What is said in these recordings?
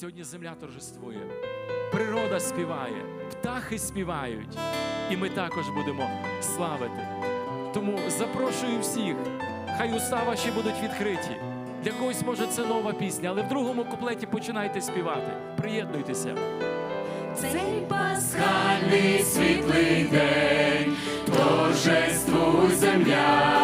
Сьогодні земля торжествує, природа співає, птахи співають, і ми також будемо славити. Тому запрошую всіх, хай уста ваші будуть відкриті. Для когось, може, це нова пісня, але в другому куплеті починайте співати. Приєднуйтеся. Цей пасхальний світлий день, торжествуй земля.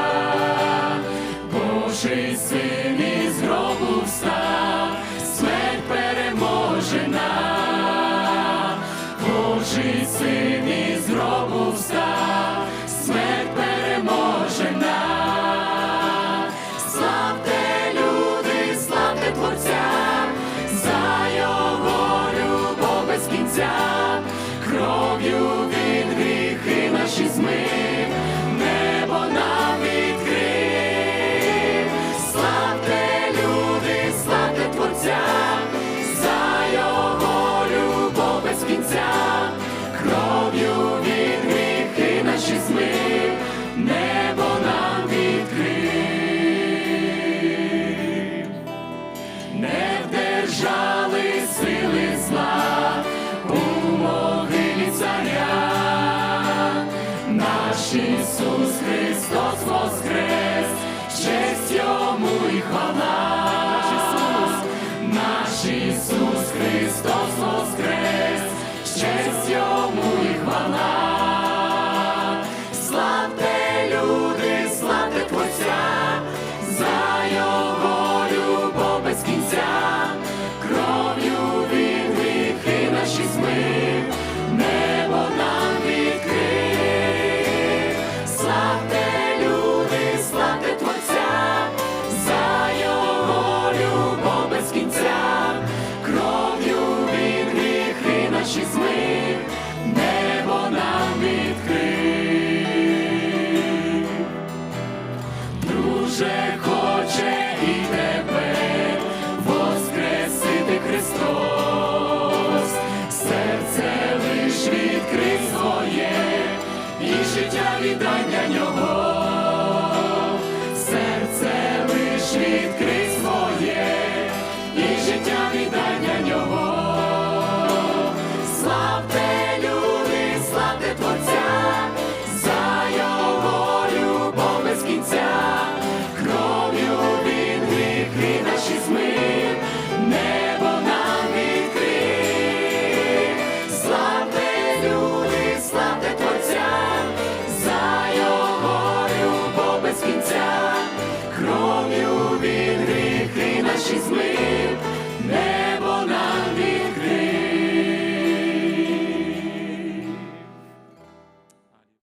she відкрив своє, і життя віддай для нього.